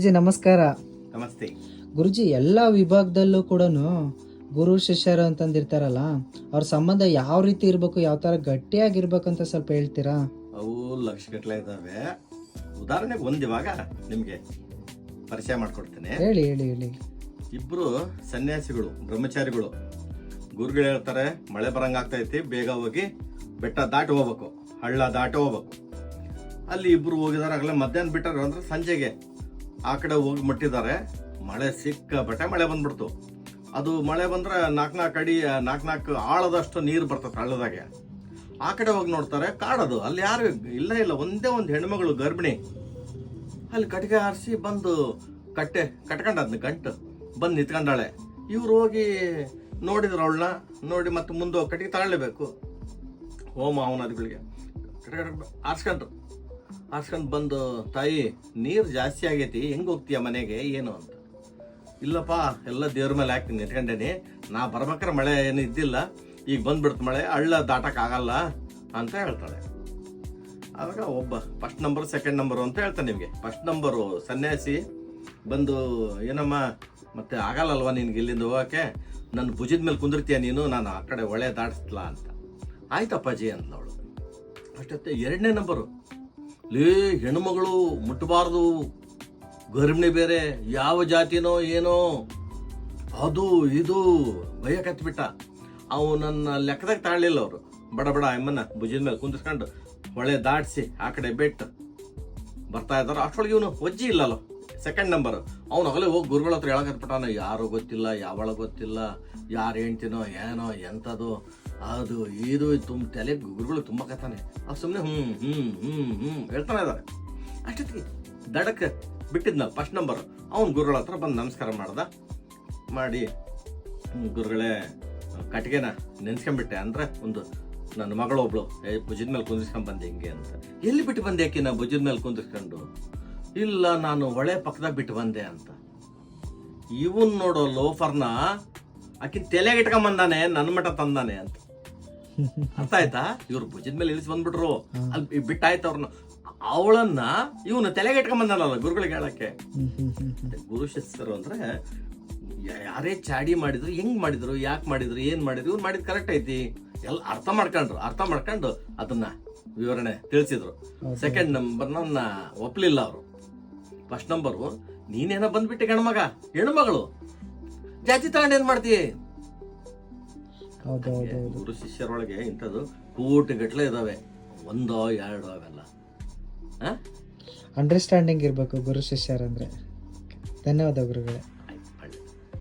ಗುರುಜಿ ನಮಸ್ಕಾರ. ನಮಸ್ತೆ. ಗುರುಜಿ ಎಲ್ಲ ವಿಭಾಗದಲ್ಲೂ ಕೂಡ ಗುರು ಶಿಷ್ಯರು ಅಂತಂದಿರ್ತಾರಲ್ಲ ಅವ್ರ ಸಂಬಂಧ ಯಾವ ರೀತಿ ಇರಬೇಕು ಯಾವ ತರ ಗಟ್ಟಿಯಾಗಿರ್ಬೇಕಂತ ಸ್ವಲ್ಪ ಹೇಳ್ತೀರಾ? ಅವು ಲಕ್ಷಗಟ್ಟಲೆ ಇದಾವೆ. ಉದಾಹರಣೆಗೆ ಒಂದು ಇವಾಗ ನಿಮಗೆ ಪರಿಚಯ ಮಾಡ್ಕೊಡ್ತೇನೆ. ಹೇಳಿ ಹೇಳಿ ಹೇಳಿ. ಇಬ್ರು ಸನ್ಯಾಸಿಗಳು ಬ್ರಹ್ಮಚಾರಿಗಳು. ಗುರುಗಳು ಹೇಳ್ತಾರೆ ಮಳೆ ಬರಂಗಾಗ್ತೈತಿ ಬೇಗ ಹೋಗಿ ಬೆಟ್ಟ ದಾಟಿ ಹೋಗ್ಬೇಕು. ಹಳ್ಳ ದಾಟಿ ಹೋಗ್ಬೇಕು. ಅಲ್ಲಿ ಇಬ್ರು ಹೋಗಿದಾರೆ ಆಗಲೇ ಮಧ್ಯಾಹ್ನ ಬಿಟ್ಟರು ಅಂದ್ರೆ ಸಂಜೆಗೆ. ಆ ಕಡೆ ಹೋಗಿ ಮುಟ್ಟಿದ್ದಾರೆ. ಮಳೆ ಸಿಕ್ಕಾಪಟ್ಟೆ ಮಳೆ ಬಂದ್ಬಿಡ್ತು. ಅದು ಮಳೆ ಬಂದ್ರೆ ನಾಲ್ಕು ನಾಲ್ಕು ಅಡಿ ನಾಲ್ಕು ನಾಲ್ಕು ಆಳದಷ್ಟು ನೀರು ಬರ್ತದೆ ಹಳ್ಳದಾಗೆ. ಆ ಕಡೆ ಹೋಗಿ ನೋಡ್ತಾರೆ, ಕಾಡದು. ಅಲ್ಲಿ ಯಾರು ಇಲ್ಲ ಇಲ್ಲ, ಒಂದೇ ಒಂದು ಹೆಣ್ಮಗಳು ಗರ್ಭಿಣಿ. ಅಲ್ಲಿ ಕಟ್ಟಿಗೆ ಆರಿಸಿ ಬಂದು ಕಟ್ಟೆ ಕಟ್ಕೊಂಡದ್ನ ಗಂಟು ಬಂದು ನಿಂತ್ಕೊಂಡಾಳೆ. ಇವ್ರು ಹೋಗಿ ನೋಡಿದ್ರು ಅವಳನ್ನ, ನೋಡಿ ಮತ್ತೆ ಮುಂದೆ ಕಟ್ಟಿಗೆ ತಗೊಳ್ಲೇಬೇಕು ಹೋಮ ಅವನದಿಗಳಿಗೆ. ಆರ್ಸ್ಕೊಂಡ್ರು. ಆರ್ಸ್ಕೊಂಡು ಬಂದು, ತಾಯಿ, ನೀರು ಜಾಸ್ತಿ ಆಗೈತಿ, ಹೆಂಗೆ ಹೋಗ್ತೀಯ ಮನೆಗೆ? ಏನು ಅಂತ. ಇಲ್ಲಪ್ಪ, ಎಲ್ಲ ದೇವ್ರ ಮೇಲೆ ಹಾಕ್ತೀನಿ, ನಿಂತ್ಕೊಂಡೇನಿ. ನಾ ಬರ್ಬೇಕಾರೆ ಮಳೆ ಏನು ಇದ್ದಿಲ್ಲ. ಈಗ ಬಂದ್ಬಿಡ್ತು ಮಳೆ, ಹಳ್ಳ ದಾಟಕ್ಕಾಗಲ್ಲ ಅಂತ ಹೇಳ್ತಾಳೆ. ಆವಾಗ ಒಬ್ಬ ಫಸ್ಟ್ ನಂಬರ್ ಸೆಕೆಂಡ್ ನಂಬರು ಅಂತ ಹೇಳ್ತಾನೆ ನಿಮಗೆ. ಫಸ್ಟ್ ನಂಬರು ಸನ್ಯಾಸಿ ಬಂದು, ಏನಮ್ಮ, ಮತ್ತೆ ಆಗಲ್ಲಲ್ವಾ ನಿನ್ಗೆ ಇಲ್ಲಿಂದ ಹೋಗಕ್ಕೆ? ನನ್ನ ಭುಜದ ಮೇಲೆ ಕುಂದಿರ್ತೀಯ ನೀನು? ನಾನು ಆ ಕಡೆ ಒಳ್ಳೆ ದಾಟಿಸ್ಲಾ ಅಂತ. ಆಯ್ತಪ್ಪಾಜಿ ಅವಳು ಅಷ್ಟೊತ್ತೆ ಎರಡನೇ ನಂಬರು ಲೇ ಹೆಣ್ಮಗಳು ಮುಟ್ಟಬಾರ್ದು. ಗರ್ಭಿಣಿ ಬೇರೆ ಯಾವ ಜಾತಿನೋ ಏನೋ. ಅದು, ಇದು, ಭಯ ಕತ್ಬಿಟ್ಟ. ಅವು ನನ್ನ ಲೆಕ್ಕದಾಗ ತಾಳಲಿಲ್ಲ ಅವರು. ಬಡ ಬಡ ಅಮ್ಮನ ಭುಜದ ಮೇಲೆ ಕುಂದಿಸ್ಕೊಂಡು ಹೊಳೆ ದಾಟಿಸಿ ಆ ಕಡೆ ಬೆಟ್ಟು. ಬರ್ತಾ ಇದ್ದಾರೆ. ಅಷ್ಟೊಳಗೆ ಇವನು ಒಜ್ಜಿ ಇಲ್ಲಲ್ಲ. ಸೆಕೆಂಡ್ ನಂಬರ್ ಅವನು ಆಗಲೇ ಹೋಗಿ ಗುರುಗಳ ಹತ್ರ ಹೇಳಕತ್ಬಿಟ್ಟಾನ ಯಾರು ಗೊತ್ತಿಲ್ಲ, ಯಾವಳ ಗೊತ್ತಿಲ್ಲ, ಯಾರು ಹೇಳ್ತೀನೋ ಏನೋ ಎಂಥದು ಅದು, ಇದು ತುಂಬ ತಲೆ ಗುರುಗಳು ತುಂಬ ಕತ್ತಾನೆ ಅವ್ರು ಸುಮ್ಮನೆ ಹ್ಞೂ ಹ್ಞೂ ಹ್ಞೂ ಹ್ಞೂ ಹೇಳ್ತಾನೆ ಇದ್ದಾರೆ ಅಷ್ಟೊತ್ತಿಗೆ ದಡಕ್ಕೆ ಬಿಟ್ಟಿದ್ನ ಫಸ್ಟ್ ನಂಬರ್ ಅವ್ನು ಗುರುಗಳ ಹತ್ರ ಬಂದು ನಮಸ್ಕಾರ ಮಾಡ್ದ. ಮಾಡಿ ಗುರುಗಳೇ, ಕಟ್ಟಿಗೆನ ನೆನ್ಸ್ಕೊಂಬಿಟ್ಟೆ ಅಂದ್ರೆ ಒಂದು ನನ್ನ ಮಗಳೊಬ್ಳು, ಏ, ಭುಜದ ಮೇಲೆ ಕುಂದಿಸ್ಕೊಂಡ್ ಬಂದೆ ಹಿಂಗೆ ಅಂತ. ಎಲ್ಲಿ ಬಿಟ್ಟು ಬಂದೆ ಯಾಕೆ ನಾ ಭುಜದ ಮೇಲೆ ಕುಂದಿಸ್ಕೊಂಡು ಇಲ್ಲ ನಾನು ಹೊಳೆ ಪಕ್ಕದಾಗ ಬಿಟ್ಟು ಬಂದೆ ಅಂತ. ಇವನ್ ನೋಡೋ ಲೋಫರ್ನ ಆಕಿ ತಲೆಗೆ ಇಟ್ಕೊಂಬಂದಾನೆ ನನ್ನ ಮಠ ತಂದಾನೆ ಅಂತ. ಅರ್ಥ ಆಯ್ತಾ? ಇವ್ರು ಭುಜದ ಮೇಲೆ ಇಳಿಸಿ ಬಂದ್ಬಿಟ್ರು. ಅಲ್ಲಿ ಬಿಟ್ಟಾಯ್ತು ಅವ್ರನ್ನ. ಅವಳನ್ನ ಇವನು ತಲೆಗೆ ಇಟ್ಕೊಂಬಂದಾನಲ್ಲ ಗುರುಗಳಿಗೆ ಹೇಳಕ್ಕೆ. ಗುರು ಶಿಷ್ಯರು ಅಂದ್ರೆ ಯಾರೇ ಚಾಡಿ ಮಾಡಿದ್ರು ಹೆಂಗ್ ಮಾಡಿದ್ರು ಯಾಕೆ ಮಾಡಿದ್ರು ಏನ್ ಮಾಡಿದ್ರು ಇವ್ರು ಮಾಡಿದ್ ಕರೆಕ್ಟ್ ಐತಿ. ಎಲ್ಲ ಅರ್ಥ ಮಾಡ್ಕೊಂಡ್ರು ಅರ್ಥ ಮಾಡ್ಕೊಂಡು ಅದನ್ನ ವಿವರಣೆ ತಿಳಿಸಿದ್ರು. ಸೆಕೆಂಡ್ ನಂಬರ್ ನನ್ನ ಒಪ್ಲಿಲ್ಲ ಅವರು. ಫಸ್ಟ್ ನಂಬರು ನೀನೇನ ಬಂದ್ಬಿಟ್ಟೆ ಗಣಮಗ ಹೆಣ್ಮಗಳು ಜಾತಿ ತಗೊಂಡು ಏನ್ ಮಾಡ್ತೀಯ ಗುರು ಶಿಷ್ಯರೊಳಗೆ ಇಂಥದ್ದು ಕೋಟಿ ಗಟ್ಲೆ ಇದಾವೆ. ಒಂದೋ ಎರಡೋ ಅವೆಲ್ಲ. ಹಾ? ಅಂಡರ್ಸ್ಟ್ಯಾಂಡಿಂಗ್ ಇರಬೇಕು ಗುರು ಶಿಷ್ಯರಂದ್ರೆ. ಧನ್ಯವಾದ ಗುರುಗಳೇ.